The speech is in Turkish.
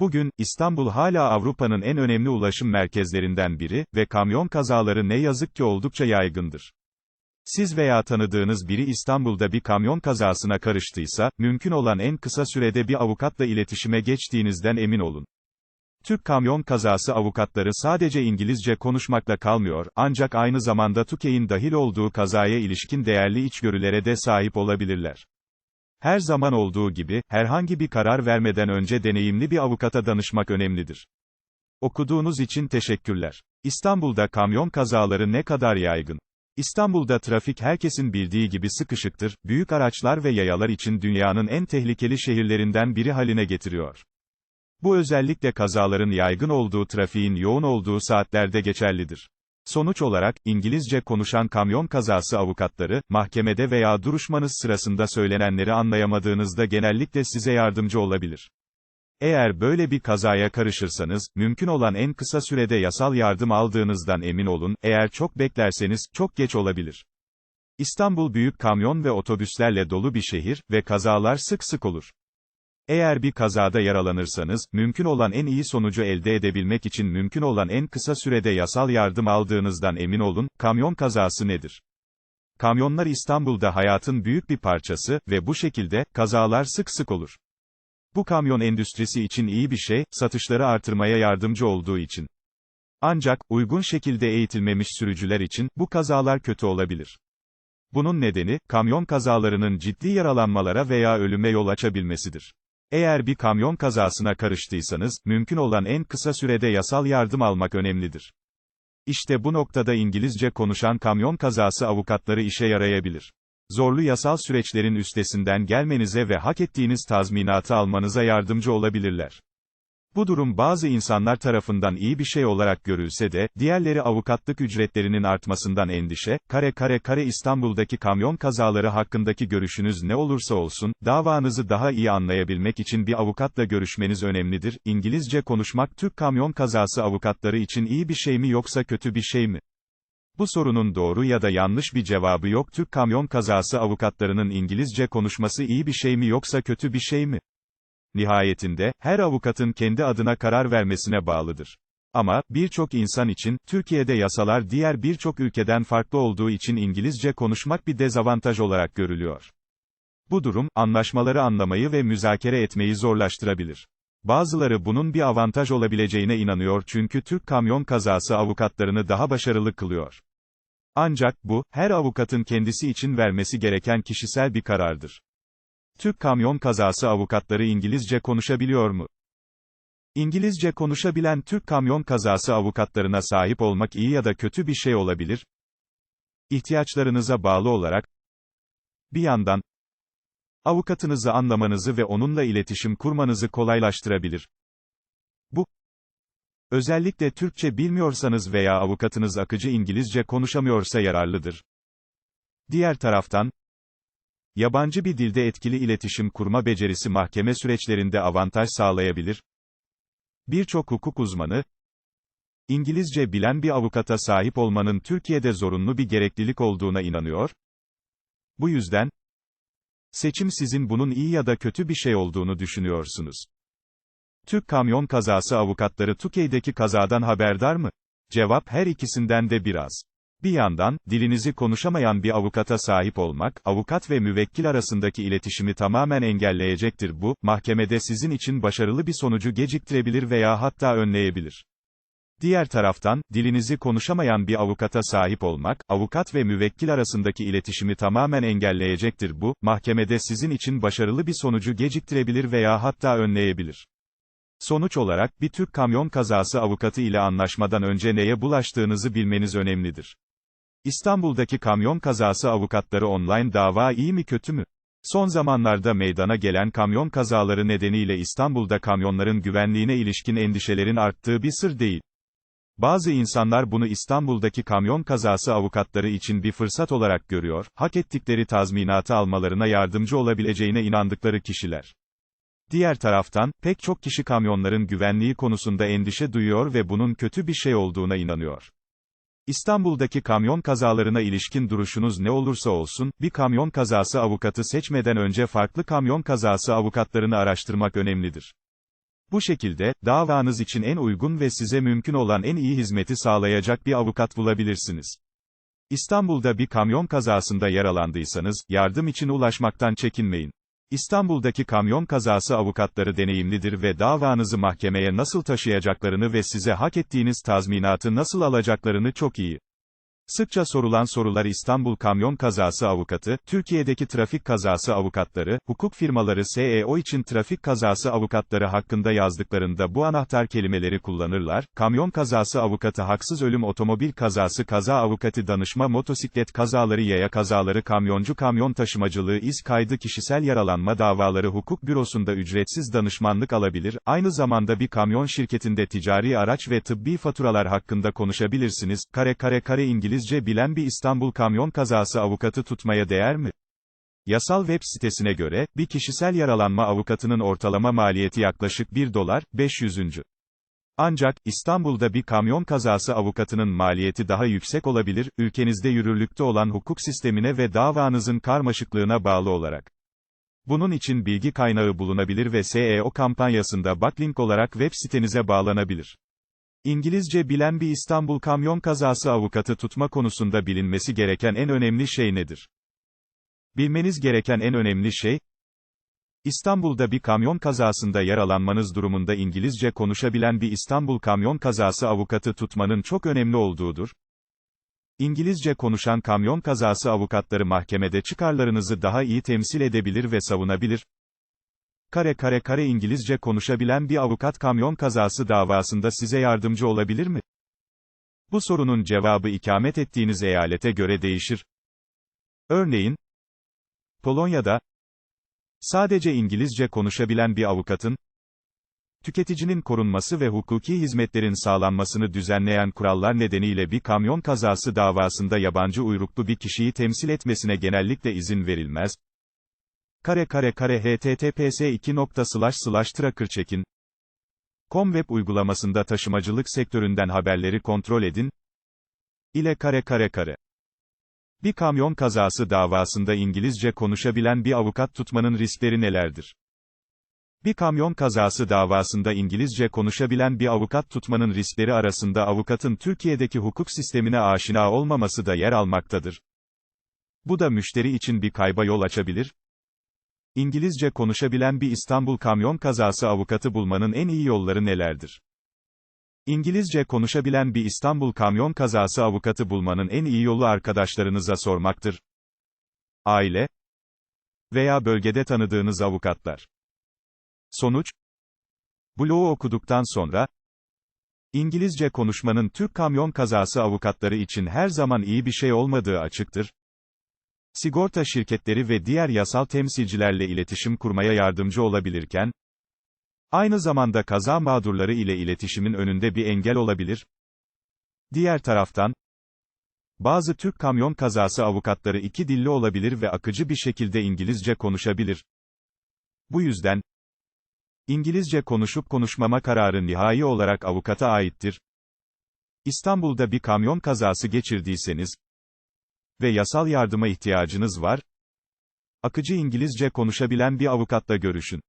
Bugün, İstanbul hala Avrupa'nın en önemli ulaşım merkezlerinden biri ve kamyon kazaları ne yazık ki oldukça yaygındır. Siz veya tanıdığınız biri İstanbul'da bir kamyon kazasına karıştıysa, mümkün olan en kısa sürede bir avukatla iletişime geçtiğinizden emin olun. Türk kamyon kazası avukatları sadece İngilizce konuşmakla kalmıyor, ancak aynı zamanda TÜKE'in dahil olduğu kazaya ilişkin değerli içgörülere de sahip olabilirler. Her zaman olduğu gibi, herhangi bir karar vermeden önce deneyimli bir avukata danışmak önemlidir. Okuduğunuz için teşekkürler. İstanbul'da kamyon kazaları ne kadar yaygın? İstanbul'da trafik herkesin bildiği gibi sıkışıktır, büyük araçlar ve yayalar için dünyanın en tehlikeli şehirlerinden biri haline getiriyor. Bu özellikle kazaların yaygın olduğu trafiğin yoğun olduğu saatlerde geçerlidir. Sonuç olarak, İngilizce konuşan kamyon kazası avukatları, mahkemede veya duruşmanız sırasında söylenenleri anlayamadığınızda genellikle size yardımcı olabilir. Eğer böyle bir kazaya karışırsanız, mümkün olan en kısa sürede yasal yardım aldığınızdan emin olun, eğer çok beklerseniz, çok geç olabilir. İstanbul büyük kamyon ve otobüslerle dolu bir şehir ve kazalar sık sık olur. Eğer bir kazada yaralanırsanız, mümkün olan en iyi sonucu elde edebilmek için mümkün olan en kısa sürede yasal yardım aldığınızdan emin olun, kamyon kazası nedir? Kamyonlar İstanbul'da hayatın büyük bir parçası ve bu şekilde, kazalar sık sık olur. Bu kamyon endüstrisi için iyi bir şey, satışları artırmaya yardımcı olduğu için. Ancak, uygun şekilde eğitilmemiş sürücüler için, bu kazalar kötü olabilir. Bunun nedeni, kamyon kazalarının ciddi yaralanmalara veya ölüme yol açabilmesidir. Eğer bir kamyon kazasına karıştıysanız, mümkün olan en kısa sürede yasal yardım almak önemlidir. İşte bu noktada İngilizce konuşan kamyon kazası avukatları işe yarayabilir. Zorlu yasal süreçlerin üstesinden gelmenize ve hak ettiğiniz tazminatı almanıza yardımcı olabilirler. Bu durum bazı insanlar tarafından iyi bir şey olarak görülse de, diğerleri avukatlık ücretlerinin artmasından endişe, kare kare kare İstanbul'daki kamyon kazaları hakkındaki görüşünüz ne olursa olsun, davanızı daha iyi anlayabilmek için bir avukatla görüşmeniz önemlidir. İngilizce konuşmak Türk kamyon kazası avukatları için iyi bir şey mi yoksa kötü bir şey mi? Bu sorunun doğru ya da yanlış bir cevabı yok. Türk kamyon kazası avukatlarının İngilizce konuşması iyi bir şey mi yoksa kötü bir şey mi? Nihayetinde, her avukatın kendi adına karar vermesine bağlıdır. Ama, birçok insan için, Türkiye'de yasalar diğer birçok ülkeden farklı olduğu için İngilizce konuşmak bir dezavantaj olarak görülüyor. Bu durum, anlaşmaları anlamayı ve müzakere etmeyi zorlaştırabilir. Bazıları bunun bir avantaj olabileceğine inanıyor çünkü Türk kamyon kazası avukatlarını daha başarılı kılıyor. Ancak bu, her avukatın kendisi için vermesi gereken kişisel bir karardır. Türk kamyon kazası avukatları İngilizce konuşabiliyor mu? İngilizce konuşabilen Türk kamyon kazası avukatlarına sahip olmak iyi ya da kötü bir şey olabilir. İhtiyaçlarınıza bağlı olarak, bir yandan, avukatınızı anlamanızı ve onunla iletişim kurmanızı kolaylaştırabilir. Bu, özellikle Türkçe bilmiyorsanız veya avukatınız akıcı İngilizce konuşamıyorsa yararlıdır. Diğer taraftan, Yabancı bir dilde etkili iletişim kurma becerisi mahkeme süreçlerinde avantaj sağlayabilir. Birçok hukuk uzmanı, İngilizce bilen bir avukata sahip olmanın Türkiye'de zorunlu bir gereklilik olduğuna inanıyor. Bu yüzden, seçim sizin bunun iyi ya da kötü bir şey olduğunu düşünüyorsunuz. Türk kamyon kazası avukatları Tukey'deki kazadan haberdar mı? Cevap her ikisinden de biraz. Bir yandan, dilinizi konuşamayan bir avukata sahip olmak, avukat ve müvekkil arasındaki iletişimi tamamen engelleyecektir bu, mahkemede sizin için başarılı bir sonucu geciktirebilir veya hatta önleyebilir. Diğer taraftan, dilinizi konuşamayan bir avukata sahip olmak, avukat ve müvekkil arasındaki iletişimi tamamen engelleyecektir bu, mahkemede sizin için başarılı bir sonucu geciktirebilir veya hatta önleyebilir. Sonuç olarak, bir Türk kamyon kazası avukatı ile anlaşmadan önce neye bulaştığınızı bilmeniz önemlidir. İstanbul'daki kamyon kazası avukatları online dava iyi mi kötü mü? Son zamanlarda meydana gelen kamyon kazaları nedeniyle İstanbul'da kamyonların güvenliğine ilişkin endişelerin arttığı bir sır değil. Bazı insanlar bunu İstanbul'daki kamyon kazası avukatları için bir fırsat olarak görüyor, hak ettikleri tazminatı almalarına yardımcı olabileceğine inandıkları kişiler. Diğer taraftan, pek çok kişi kamyonların güvenliği konusunda endişe duyuyor ve bunun kötü bir şey olduğuna inanıyor. İstanbul'daki kamyon kazalarına ilişkin duruşunuz ne olursa olsun, bir kamyon kazası avukatı seçmeden önce farklı kamyon kazası avukatlarını araştırmak önemlidir. Bu şekilde, davanız için en uygun ve size mümkün olan en iyi hizmeti sağlayacak bir avukat bulabilirsiniz. İstanbul'da bir kamyon kazasında yaralandıysanız, yardım için ulaşmaktan çekinmeyin. İstanbul'daki kamyon kazası avukatları deneyimlidir ve davanızı mahkemeye nasıl taşıyacaklarını ve size hak ettiğiniz tazminatı nasıl alacaklarını çok iyi. Sıkça sorulan sorular İstanbul Kamyon Kazası Avukatı, Türkiye'deki trafik kazası avukatları, hukuk firmaları SEO için trafik kazası avukatları hakkında yazdıklarında bu anahtar kelimeleri kullanırlar. Kamyon kazası avukatı haksız ölüm otomobil kazası kaza avukatı danışma motosiklet kazaları yaya kazaları kamyoncu kamyon taşımacılığı iz kaydı kişisel yaralanma davaları hukuk bürosunda ücretsiz danışmanlık alabilir. Aynı zamanda bir kamyon şirketinde ticari araç ve tıbbi faturalar hakkında konuşabilirsiniz. Kare kare kare İngiliz İngilizce bilen bir İstanbul kamyon kazası avukatı tutmaya değer mi? Yasal web sitesine göre, bir kişisel yaralanma avukatının ortalama maliyeti yaklaşık 1 dolar, 500. Ancak, İstanbul'da bir kamyon kazası avukatının maliyeti daha yüksek olabilir, ülkenizde yürürlükte olan hukuk sistemine ve davanızın karmaşıklığına bağlı olarak. Bunun için bilgi kaynağı bulunabilir ve SEO kampanyasında backlink olarak web sitenize bağlanabilir. İngilizce bilen bir İstanbul kamyon kazası avukatı tutma konusunda bilinmesi gereken en önemli şey nedir? Bilmeniz gereken en önemli şey, İstanbul'da bir kamyon kazasında yaralanmanız durumunda İngilizce konuşabilen bir İstanbul kamyon kazası avukatı tutmanın çok önemli olduğudur. İngilizce konuşan kamyon kazası avukatları mahkemede çıkarlarınızı daha iyi temsil edebilir ve savunabilir. Kare kare kare İngilizce konuşabilen bir avukat kamyon kazası davasında size yardımcı olabilir mi? Bu sorunun cevabı ikamet ettiğiniz eyalete göre değişir. Örneğin, Polonya'da, sadece İngilizce konuşabilen bir avukatın, tüketicinin korunması ve hukuki hizmetlerin sağlanmasını düzenleyen kurallar nedeniyle bir kamyon kazası davasında yabancı uyruklu bir kişiyi temsil etmesine genellikle izin verilmez kare kare kare https 2 trackercheckin com web uygulamasında taşımacılık sektöründen haberleri kontrol edin ile kare kare kare bir kamyon kazası davasında İngilizce konuşabilen bir avukat tutmanın riskleri nelerdir? Bir kamyon kazası davasında İngilizce konuşabilen bir avukat tutmanın riskleri arasında avukatın Türkiye'deki hukuk sistemine aşina olmaması da yer almaktadır. Bu da müşteri için bir kayba yol açabilir, İngilizce konuşabilen bir İstanbul kamyon kazası avukatı bulmanın en iyi yolları nelerdir? İngilizce konuşabilen bir İstanbul kamyon kazası avukatı bulmanın en iyi yolu arkadaşlarınıza sormaktır. Aile veya bölgede tanıdığınız avukatlar. Sonuç Bloğu okuduktan sonra İngilizce konuşmanın Türk kamyon kazası avukatları için her zaman iyi bir şey olmadığı açıktır sigorta şirketleri ve diğer yasal temsilcilerle iletişim kurmaya yardımcı olabilirken, aynı zamanda kaza mağdurları ile iletişimin önünde bir engel olabilir. Diğer taraftan, bazı Türk kamyon kazası avukatları iki dilli olabilir ve akıcı bir şekilde İngilizce konuşabilir. Bu yüzden, İngilizce konuşup konuşmama kararı nihai olarak avukata aittir. İstanbul'da bir kamyon kazası geçirdiyseniz, ve yasal yardıma ihtiyacınız var, akıcı İngilizce konuşabilen bir avukatla görüşün.